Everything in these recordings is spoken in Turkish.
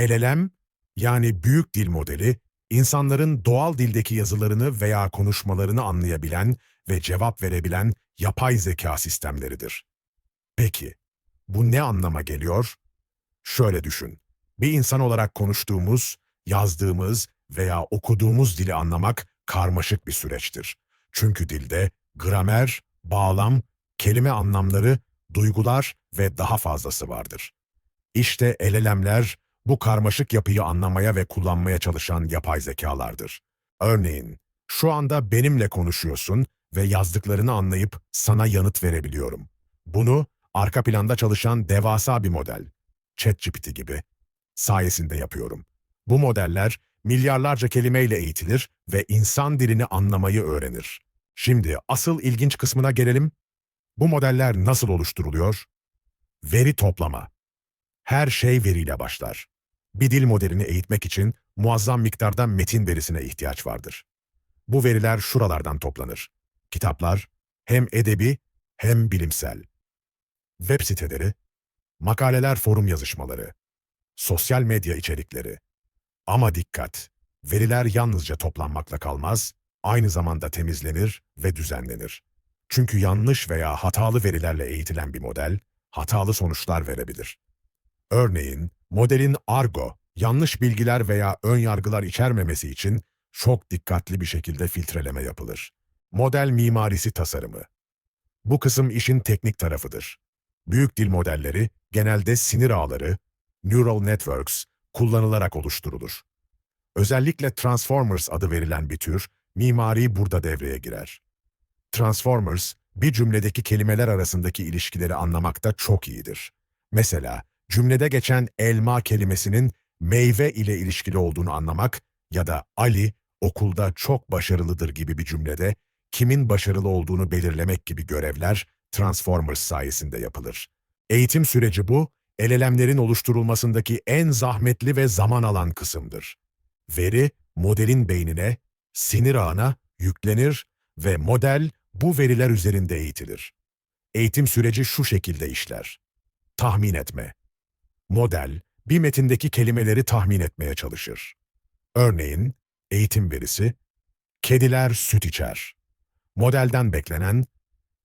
LLM yani büyük dil modeli, insanların doğal dildeki yazılarını veya konuşmalarını anlayabilen ve cevap verebilen yapay zeka sistemleridir. Peki, bu ne anlama geliyor? Şöyle düşün. Bir insan olarak konuştuğumuz, yazdığımız veya okuduğumuz dili anlamak karmaşık bir süreçtir. Çünkü dilde gramer, bağlam, kelime anlamları, duygular ve daha fazlası vardır. İşte LLM'ler bu karmaşık yapıyı anlamaya ve kullanmaya çalışan yapay zekalardır. Örneğin, şu anda benimle konuşuyorsun ve yazdıklarını anlayıp sana yanıt verebiliyorum. Bunu arka planda çalışan devasa bir model, ChatGPT gibi, sayesinde yapıyorum. Bu modeller milyarlarca kelimeyle eğitilir ve insan dilini anlamayı öğrenir. Şimdi asıl ilginç kısmına gelelim. Bu modeller nasıl oluşturuluyor? Veri toplama. Her şey veriyle başlar. Bir dil modelini eğitmek için muazzam miktarda metin verisine ihtiyaç vardır. Bu veriler şuralardan toplanır. Kitaplar, hem edebi hem bilimsel. Web siteleri, makaleler forum yazışmaları, sosyal medya içerikleri. Ama dikkat! Veriler yalnızca toplanmakla kalmaz, aynı zamanda temizlenir ve düzenlenir. Çünkü yanlış veya hatalı verilerle eğitilen bir model, hatalı sonuçlar verebilir. Örneğin, modelin argo, yanlış bilgiler veya ön yargılar içermemesi için çok dikkatli bir şekilde filtreleme yapılır. Model mimarisi tasarımı. Bu kısım işin teknik tarafıdır. Büyük dil modelleri genelde sinir ağları, neural networks kullanılarak oluşturulur. Özellikle Transformers adı verilen bir tür, mimari burada devreye girer. Transformers, bir cümledeki kelimeler arasındaki ilişkileri anlamakta çok iyidir. Mesela, cümlede geçen elma kelimesinin meyve ile ilişkili olduğunu anlamak ya da Ali okulda çok başarılıdır gibi bir cümlede kimin başarılı olduğunu belirlemek gibi görevler Transformers sayesinde yapılır. Eğitim süreci bu, LLM'lerin oluşturulmasındaki en zahmetli ve zaman alan kısımdır. Veri, modelin beynine, sinir ağına yüklenir ve model bu veriler üzerinde eğitilir. Eğitim süreci şu şekilde işler. Tahmin etme. Model, bir metindeki kelimeleri tahmin etmeye çalışır. Örneğin, eğitim verisi, kediler süt içer. Modelden beklenen,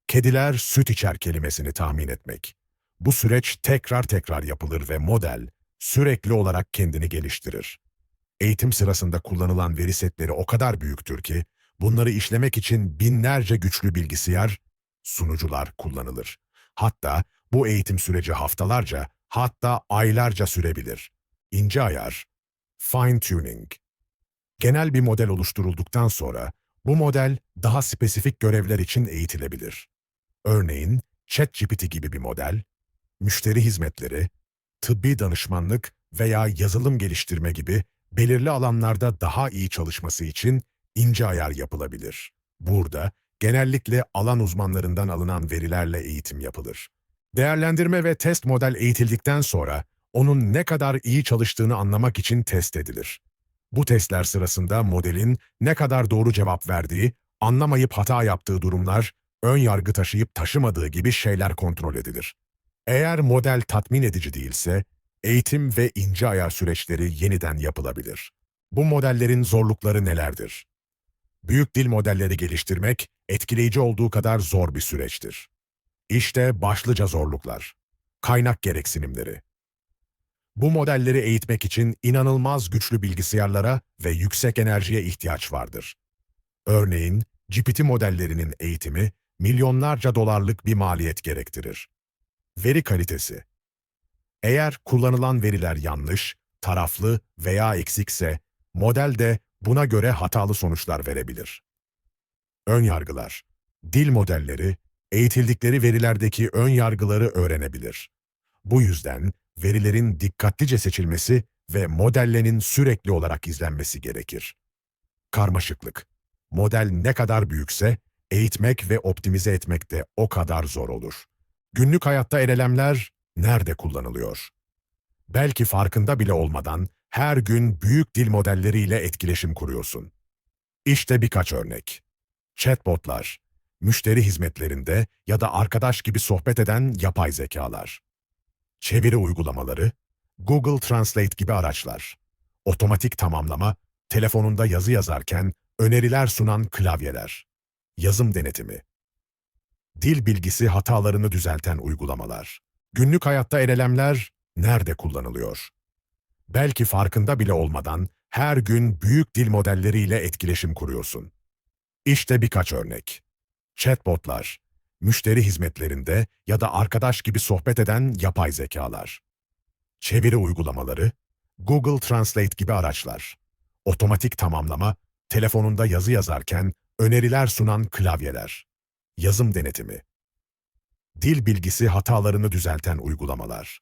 kediler süt içer kelimesini tahmin etmek. Bu süreç tekrar tekrar yapılır ve model sürekli olarak kendini geliştirir. Eğitim sırasında kullanılan veri setleri o kadar büyüktür ki, bunları işlemek için binlerce güçlü bilgisayar, sunucular kullanılır. Hatta bu eğitim süreci haftalarca, hatta aylarca sürebilir. İnce ayar, fine tuning. Genel bir model oluşturulduktan sonra, bu model daha spesifik görevler için eğitilebilir. Örneğin, ChatGPT gibi bir model, müşteri hizmetleri, tıbbi danışmanlık veya yazılım geliştirme gibi belirli alanlarda daha iyi çalışması için ince ayar yapılabilir. Burada genellikle alan uzmanlarından alınan verilerle eğitim yapılır. Değerlendirme ve test model eğitildikten sonra onun ne kadar iyi çalıştığını anlamak için test edilir. Bu testler sırasında modelin ne kadar doğru cevap verdiği, anlamayıp hata yaptığı durumlar, ön yargı taşıyıp taşımadığı gibi şeyler kontrol edilir. Eğer model tatmin edici değilse, eğitim ve ince ayar süreçleri yeniden yapılabilir. Bu modellerin zorlukları nelerdir? Büyük dil modelleri geliştirmek, etkileyici olduğu kadar zor bir süreçtir. İşte başlıca zorluklar. Kaynak gereksinimleri. Bu modelleri eğitmek için inanılmaz güçlü bilgisayarlara ve yüksek enerjiye ihtiyaç vardır. Örneğin, GPT modellerinin eğitimi milyonlarca dolarlık bir maliyet gerektirir. Veri kalitesi. Eğer kullanılan veriler yanlış, taraflı veya eksikse, model de buna göre hatalı sonuçlar verebilir. Ön yargılar. Dil modelleri, eğitildikleri verilerdeki ön yargıları öğrenebilir. Bu yüzden verilerin dikkatlice seçilmesi ve modellerin sürekli olarak izlenmesi gerekir. Karmaşıklık. Model ne kadar büyükse, eğitmek ve optimize etmek de o kadar zor olur. Günlük hayatta LLM'ler nerede kullanılıyor? Belki farkında bile olmadan her gün büyük dil modelleriyle etkileşim kuruyorsun. İşte birkaç örnek. Chatbotlar, müşteri hizmetlerinde ya da arkadaş gibi sohbet eden yapay zekalar. Çeviri uygulamaları, Google Translate gibi araçlar. Otomatik tamamlama, telefonunda yazı yazarken öneriler sunan klavyeler. Yazım denetimi. Dil bilgisi hatalarını düzelten uygulamalar. Günlük hayatta elelemler nerede kullanılıyor? Belki farkında bile olmadan her gün büyük dil modelleriyle etkileşim kuruyorsun. İşte birkaç örnek. Chatbotlar, müşteri hizmetlerinde ya da arkadaş gibi sohbet eden yapay zekalar. Çeviri uygulamaları, Google Translate gibi araçlar. Otomatik tamamlama, telefonunda yazı yazarken öneriler sunan klavyeler. Yazım denetimi. Dil bilgisi hatalarını düzelten uygulamalar.